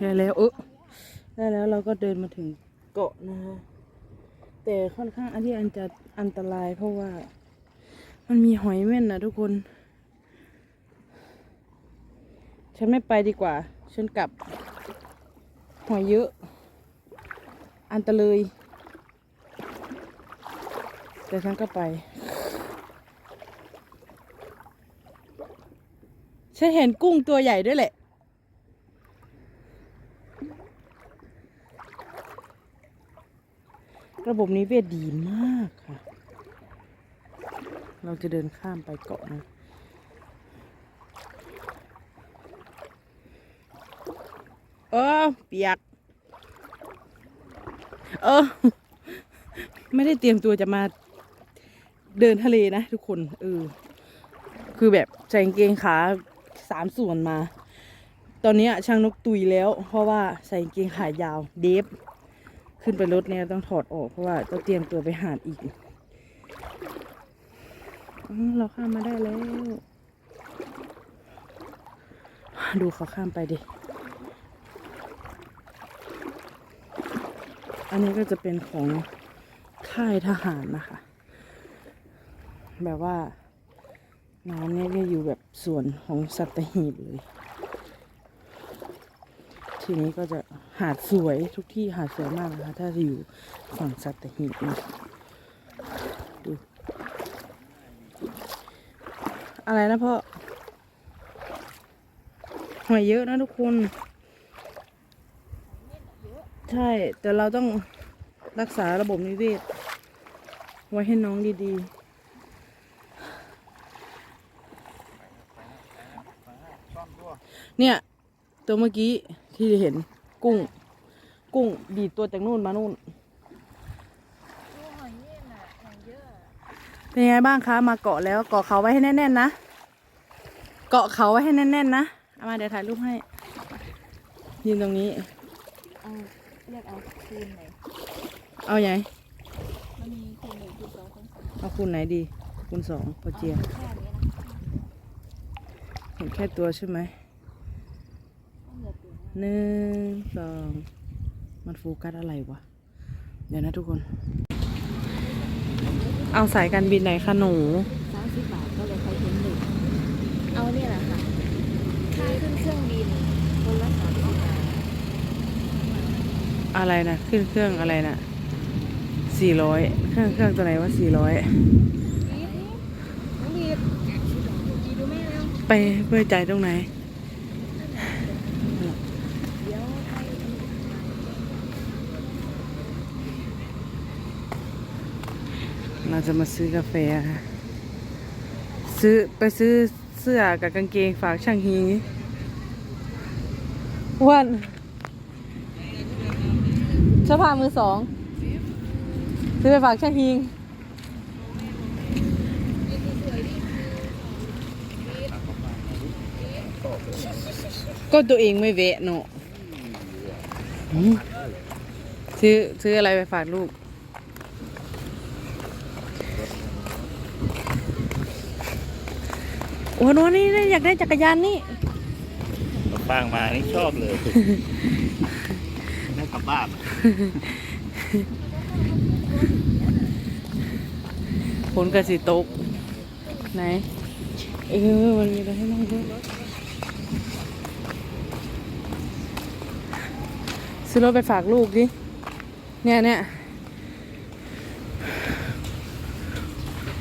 ได้แล้วเออได้แล้วเราก็เดินมาถึงเกาะนะคะแต่ค่อนข้างอันที่อันจะอันตรายเพราะว่า มันมีหอยเม่นนะทุกคน ฉันไม่ไปดีกว่า ฉันกลับ หอยเยอะ อันตะเลยแต่ฉันก็ไป ฉันเห็นกุ้งตัวใหญ่ด้วยแหละ ระบบนิเวศดีมากค่ะ เราจะเดินข้ามไปเกาะนะเออเปียก เออ ไม่ได้เตรียมตัวจะมาเดินทะเลนะทุกคน เออ คือแบบใส่กางเกงขาสามส่วนมา ตอนนี้ช่างนกตุยแล้ว เพราะว่าใส่กางเกงขายาว เดฟ ขึ้นไปรถเนี่ยต้องถอดออกเพราะว่าต้องเตรียมตัวไปหาดอีกอเราข้ามมาได้แล้ว ดูเขาข้ามไปดิ อันนี้ก็จะเป็นของค่ายทหารนะคะ แบบว่าน้ำเนี่ยจะอยู่แบบส่วนของสัตหีบเลย ทีนี้ก็จะหาดสวยทุกที่หาดสวยมากนะคะ ถ้าจะอยู่ฝั่งสัตหีบนะดู อะไรนะพ่อหอยเยอะนะทุกคน ใช่ แต่เราต้องรักษาระบบนิเวศ ไว้ให้น้องดี ๆเนี่ย ตัวเมื่อกี้ ที่เห็นกุ้ง กุ้งดีดตัวจากนู่นมานู่นเป็นไงบ้างคะ มาเกาะแล้วเกาะเขาไว้ให้แน่นๆนะเกาะเขาไว้ให้แน่นๆนะเอามาเดี๋ยวถ่ายรูปให้ ยืนตรงนี้ เอาเรียกเอาคืนไหน เอาไงมันมีคืนหนึ่งคืนสองคืนสามเอาคูณไหนดีคูณสองพอเจียแค่นี้นะเห็นแค่ตัวใช่ไหมต้องเหลือตัวหนึ่งสองมันโฟกัสอะไรวะ เดี๋ยวนะทุกคน เอาสายการบินไหนคะหนูสามสิบบาทก็เลยใครเห็นหนึ่งเอาเนี่ยแหละค่ะค่าขึ้นเครื่องบินคนละสามสิบบาทอะไรนะขึ้นเครื่องอะไรนะสี่ร้อยเครื่องเครื่องตัวไหนว่าสี่ร้อยน้องบีบบีดูแม่แล้วไปเพื่อใจายตรงไหน เดี๋ยวไป เราจะมาซื้อกาแฟค่ะ ซื้อไปซื้อเสื้อกับกางเกงฝากช่างฮีวันเสื้อผ้ามือสอง ซื้อไปฝากช่างฮิงก็ตัวเองไม่เวะเนาะซื้อซื้ออะไรไปฝากลูก อ้โหนี่นี่อยากได้จักรยานนี่ฟางมานี่ชอบเลยนั่งกลับบ้าน ฝนกระสีตก ไหน เออมันมีอะไรให้นั่งด้วยซื้อรถไปฝากลูกดิ เนี่ยเนี่ย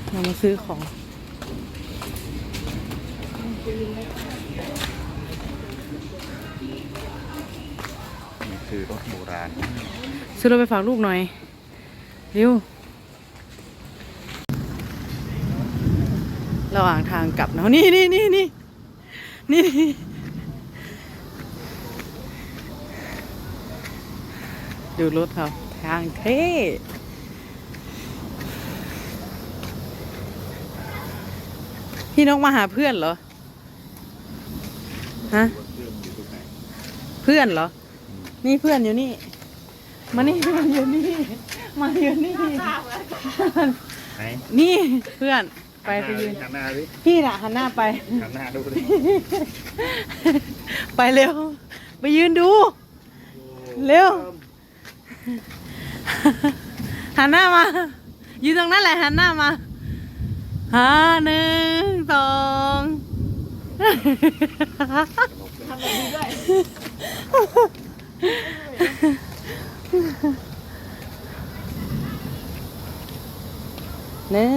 เรามาซื้อของ นี่คือรถโบราณ ซื้อรถไปฝากลูกหน่อย เร็ว ระหว่างทางกลับเนาะนี่นี่นี่นี่นี่ดูรถเขาทางเท่พี่นกมาหาเพื่อนเหรอ ฮะ เพื่อนเหรอ นี่เพื่อนอยู่นี่ มานี่มาอยู่นี่ มาอยู่นี่นี่เพื่อน ไปไปยืนพี่น่ะหันหน้าไป หันหน้าดูไปเร็ว ไปยืนดู เร็ว หันหน้ามา ยืนตรงนั้นแหละหันหน้ามาหาหนึ่งสอง ทำแบบนี้ด้วยหนึ่